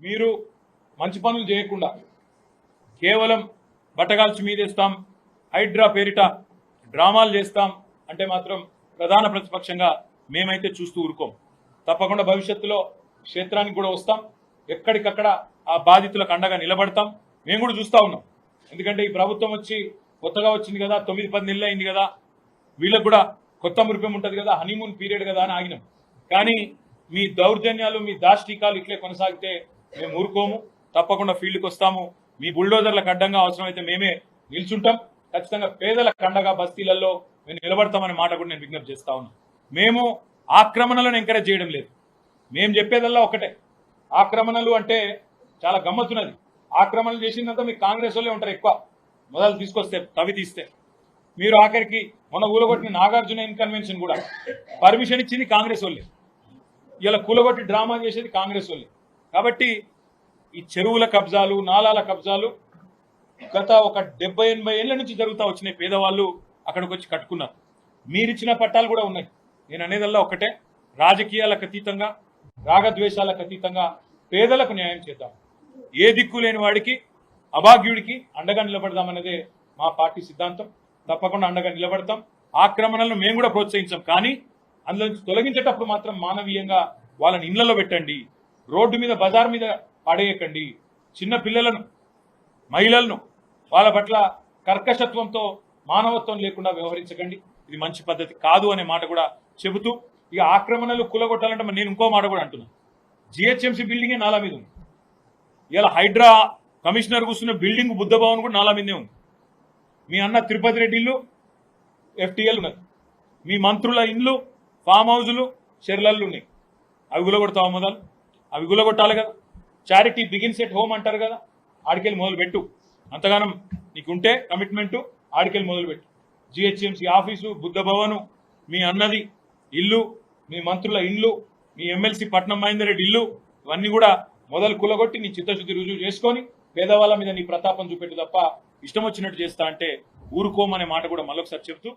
మీరు మంచి పనులు చేయకుండా కేవలం బట్టగాల్చి మీదేస్తాం హైడ్రా పేరిట డ్రామాలు చేస్తాం అంటే మాత్రం ప్రధాన ప్రతిపక్షంగా మేమైతే చూస్తూ ఊరుకోం. తప్పకుండా భవిష్యత్తులో క్షేత్రానికి కూడా వస్తాం. ఎక్కడికక్కడ ఆ బాధితులకు అండగా నిలబడతాం. మేము కూడా చూస్తూ ఉన్నాం. ఎందుకంటే ఈ ప్రభుత్వం వచ్చి కొత్తగా వచ్చింది కదా తొమ్మిది పది నెలలు అయింది కదా వీళ్ళకు కూడా కొత్త మురిపం ఉంటుంది కదా హనీమూన్ పీరియడ్ కదా అని ఆగినాం. కానీ మీ దౌర్జన్యాలు మీ దాష్టికాలు ఇట్లే కొనసాగితే మేము ఊరుకోము తప్పకుండా ఫీల్డ్కి వస్తాము. మీ బుల్డోజర్లకు అడ్డంగా అవసరమైతే మేమే నిల్చుంటాం. ఖచ్చితంగా పేదల కండగా బస్తీలలో మేము నిలబడతామనే మాట కూడా నేను విజ్ఞప్తి చేస్తా ఉన్నా. మేము ఆక్రమణలను ఎంకరేజ్ చేయడం లేదు. మేము చెప్పేదల్లా ఒకటే. ఆక్రమణలు అంటే చాలా గమ్మత్తున్నది. ఆక్రమణలు చేసిందంతా మీకు కాంగ్రెస్ వాళ్ళే ఉంటారు ఎక్కువ. మొదలు తీసుకొస్తే తవి తీస్తే. మీరు ఆఖరికి మొన్న ఊలగొట్టిన నాగార్జున ఇన్కన్వెన్షన్ కూడా పర్మిషన్ ఇచ్చింది కాంగ్రెస్ వాళ్ళే. ఇలా కూలగొట్టి డ్రామా చేసేది కాంగ్రెస్ వాళ్ళే. కాబట్టి ఈ చెరువుల కబ్జాలు నాలాల కబ్జాలు గత ఒక డెబ్బై ఎనభై ఏళ్ళ నుంచి జరుగుతూ వచ్చినాయి పేదవాళ్ళు అక్కడికి వచ్చి కట్టుకున్నారు. మీరిచ్చిన పట్టాలు కూడా ఉన్నాయి. నేను అనేదల్లా ఒకటే. రాజకీయాలకు అతీతంగా రాగద్వేషాలకు అతీతంగా పేదలకు న్యాయం చేద్దాం. ఏ దిక్కు లేని వాడికి అభాగ్యుడికి అండగా నిలబడదామన్నదే మా పార్టీ సిద్ధాంతం. తప్పకుండా అండగా నిలబడతాం. ఆక్రమణలను మేము కూడా ప్రోత్సహించాం. కానీ అందులో నుంచి తొలగించేటప్పుడు మాత్రం మానవీయంగా వాళ్ళని ఇళ్ళలో పెట్టండి. రోడ్డు మీద బజార్ మీద పడేయకండి. చిన్న పిల్లలను మహిళలను వాళ్ళ పట్ల కర్కశత్వంతో మానవత్వం లేకుండా వ్యవహరించకండి. ఇది మంచి పద్ధతి కాదు అనే మాట కూడా చెబుతూ ఇక ఆక్రమణలు కూలగొట్టాలంటే నేను ఇంకో మాట కూడా అంటున్నాను జిహెచ్ఎంసీ బిల్డింగే నాలా మీద ఉంది. ఇలా హైడ్రా కమిషనర్ కూర్చున్న బిల్డింగ్ బుద్ధ భవన్ కూడా నాలా మీదే ఉంది. మీ అన్న తిరుపతి రెడ్డి ఇల్లు ఎఫ్టీఎల్ ఉన్నది. మీ మంత్రుల ఇండ్లు ఫామ్ హౌజులు షెర్లళ్ళు ఉన్నాయి. అవి గులగొడతావా మొదలు? అవి గులగొట్టాలి కదా. చారిటీ బిగిన్స్ ఎట్ హోమ్ అంటారు కదా ఆడికెళ్ళి మొదలు పెట్టు. అంతగానం నీకుంటే కమిట్మెంటు ఆడికెళ్ళి మొదలు పెట్టు. జిహెచ్ఎంసీ ఆఫీసు బుద్ధ భవను మీ అన్నది ఇల్లు మీ మంత్రుల ఇండ్లు మీ ఎమ్మెల్సీ పట్నం మహేందర్ రెడ్డి ఇల్లు ఇవన్నీ కూడా మొదలు కులగొట్టి నీ చిత్తశుద్ధి రుజువు చేసుకొని పేదవాళ్ళ మీద నీ ప్రతాపం చూపెట్టు తప్ప ఇష్టం వచ్చినట్టు చేస్తా అంటే ఊరుకోమనే మాట కూడా మళ్ళొకసారి చెప్తూ